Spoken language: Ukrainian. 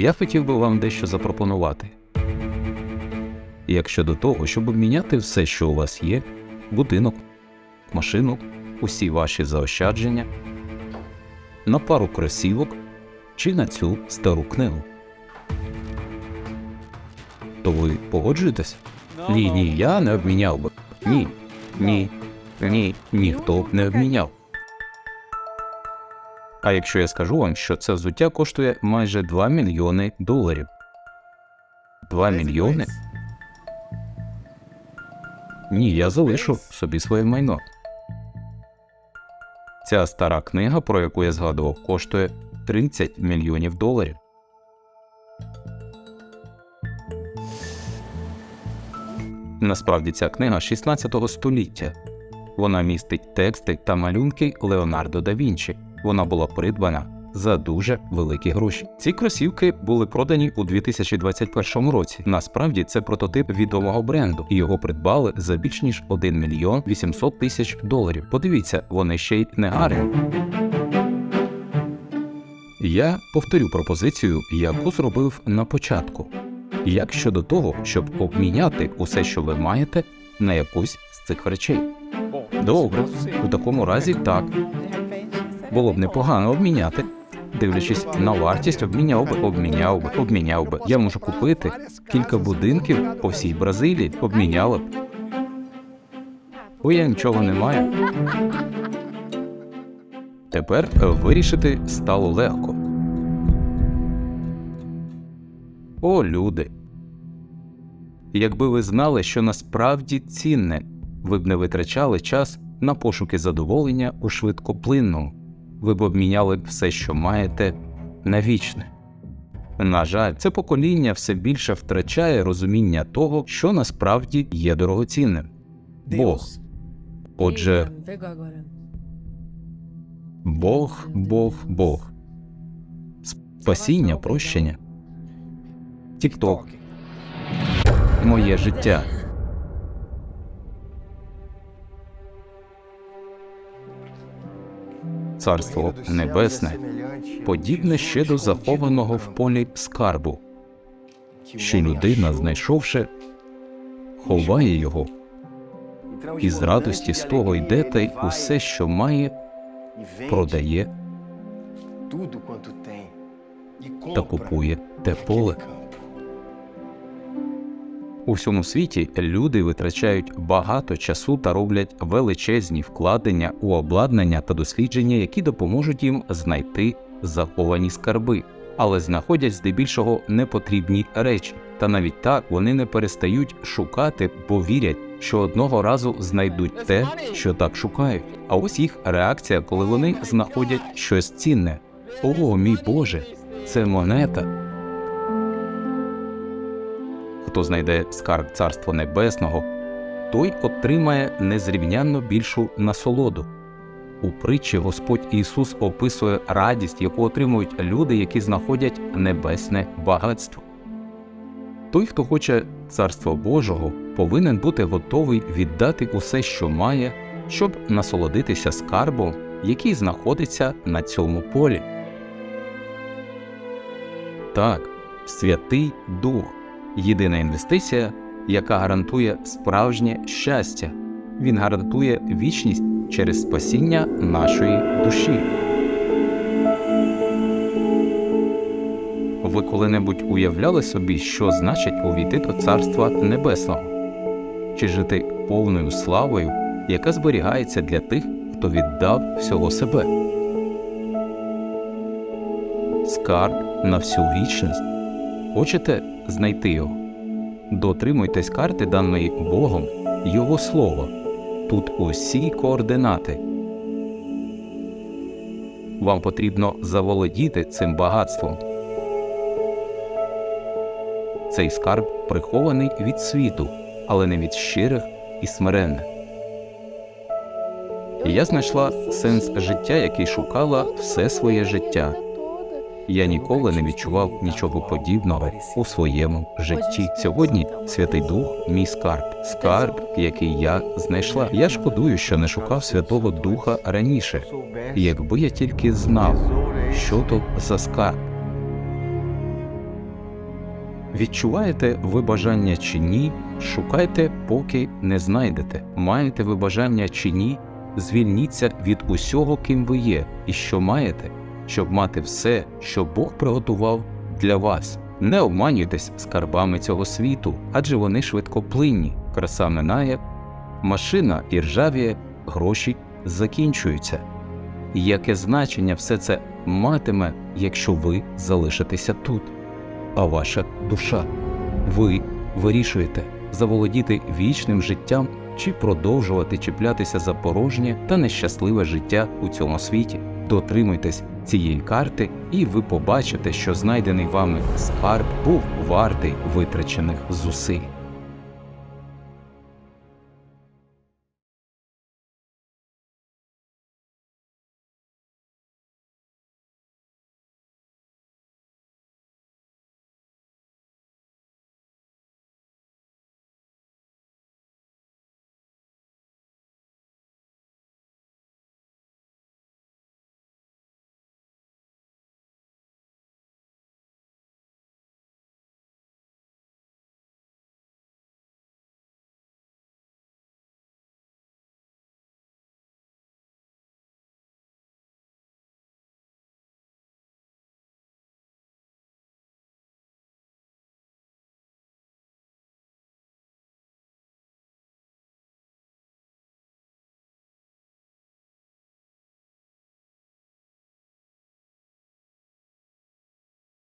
я хотів би вам дещо запропонувати. Як щодо того, щоб обміняти все, що у вас є, будинок, машину, усі ваші заощадження, на пару кросівок чи на цю стару книгу. То ви погоджуєтесь? Ні, ні, я не обміняв би. Ні, ні, ні, ніхто б не обміняв. А якщо я скажу вам, що це взуття коштує майже 2 мільйони доларів. 2 мільйони? Ні, я залишу собі своє майно. Ця стара книга, про яку я згадував, коштує 30 мільйонів доларів. Насправді ця книга 16 століття. Вона містить тексти та малюнки Леонардо да Вінчі. Вона була придбана за дуже великі гроші. Ці кросівки були продані у 2021 році. Насправді це прототип відомого бренду, і його придбали за більш ніж 1 мільйон 800 тисяч доларів. Подивіться, вони ще й не гарні. Я повторю пропозицію, яку зробив на початку. Як щодо того, щоб обміняти усе, що ви маєте, на якусь з цих речей? Добре, у такому разі так. Було б непогано обміняти. Дивлячись на вартість, обміняв би, обміняв би, обміняв би. Я можу купити кілька будинків по всій Бразилії, обміняла б. Бо я нічого не маю. Тепер вирішити стало легко. О, люди. Якби ви знали, що насправді цінне, ви б не витрачали час на пошуки задоволення у швидкоплинному, ви б обміняли все, що маєте, на вічне. На жаль, це покоління все більше втрачає розуміння того, що насправді є дорогоцінним. Бог. Отже, Бог, Бог, Бог. Спасіння, прощення. Тікток. Моє життя. Царство Небесне подібне ще до захованого в полі скарбу, що людина, знайшовши, ховає його, і з радості з того йде та й усе, що має, продає та купує те поле. У всьому світі люди витрачають багато часу та роблять величезні вкладення у обладнання та дослідження, які допоможуть їм знайти заховані скарби, але знаходять здебільшого непотрібні речі. Та навіть так вони не перестають шукати, бо вірять, що одного разу знайдуть те, що так шукають. А ось їх реакція, коли вони знаходять щось цінне. О, мій Боже, це монета. Хто знайде скарб Царства Небесного, той отримає незрівнянно більшу насолоду. У притчі Господь Ісус описує радість, яку отримують люди, які знаходять небесне багатство. Той, хто хоче Царства Божого, повинен бути готовий віддати усе, що має, щоб насолодитися скарбом, який знаходиться на цьому полі. Так, Святий Дух єдина інвестиція, яка гарантує справжнє щастя. Він гарантує вічність через спасіння нашої душі. Ви коли-небудь уявляли собі, що значить увійти до Царства Небесного, чи жити повною славою, яка зберігається для тих, хто віддав всього себе? Скарб на всю вічність. Хочете знайти його? Дотримуйтесь карти, даної Богом, Його Слово. Тут усі координати. Вам потрібно заволодіти цим багатством. Цей скарб прихований від світу, але не від щирих і смиренних. Я знайшла сенс життя, який шукала все своє життя. Я ніколи не відчував нічого подібного у своєму житті. Сьогодні Святий Дух мій скарб, скарб, який я знайшла. Я шкодую, що не шукав Святого Духа раніше. Якби я тільки знав, що то за скарб. Відчуваєте ви бажання чи ні, шукайте, поки не знайдете. Маєте ви бажання чи ні, звільніться від усього, ким ви є, і що маєте, щоб мати все, що Бог приготував для вас. Не обманюйтесь скарбами цього світу, адже вони швидкоплинні, краса минає, машина і ржавіє, гроші закінчуються. Яке значення все це матиме, якщо ви залишитеся тут? А ваша душа? Ви вирішуєте заволодіти вічним життям чи продовжувати чіплятися за порожнє та нещасливе життя у цьому світі. Дотримуйтесь цієї карти, і ви побачите, що знайдений вами скарб був вартий витрачених зусиль.